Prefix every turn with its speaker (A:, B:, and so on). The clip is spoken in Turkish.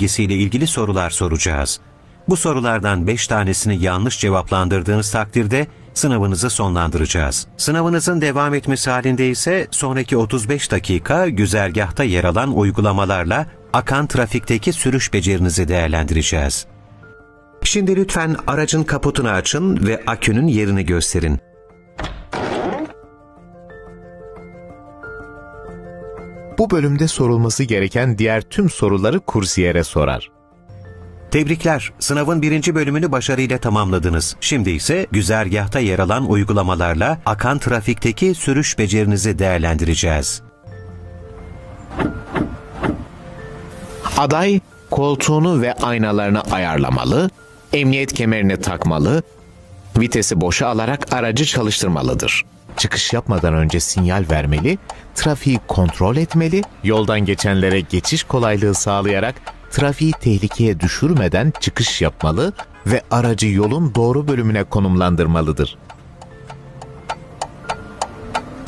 A: bilgisiyle ilgili sorular soracağız. Bu sorulardan 5 tanesini yanlış cevaplandırdığınız takdirde sınavınızı sonlandıracağız. Sınavınızın devam etmesi halinde ise sonraki 35 dakika güzergahta yer alan uygulamalarla akan trafikteki sürüş becerinizi değerlendireceğiz. Şimdi lütfen aracın kaputunu açın ve akünün yerini gösterin.
B: Bu bölümde sorulması gereken diğer tüm soruları kursiyere sorar.
A: Tebrikler, sınavın birinci bölümünü başarıyla tamamladınız. Şimdi ise güzergahta yer alan uygulamalarla akan trafikteki sürüş becerinizi değerlendireceğiz.
B: Aday koltuğunu ve aynalarını ayarlamalı, emniyet kemerini takmalı, vitesi boşa alarak aracı çalıştırmalıdır. Çıkış yapmadan önce sinyal vermeli, trafiği kontrol etmeli, yoldan geçenlere geçiş kolaylığı sağlayarak trafiği tehlikeye düşürmeden çıkış yapmalı ve aracı yolun doğru bölümüne konumlandırmalıdır.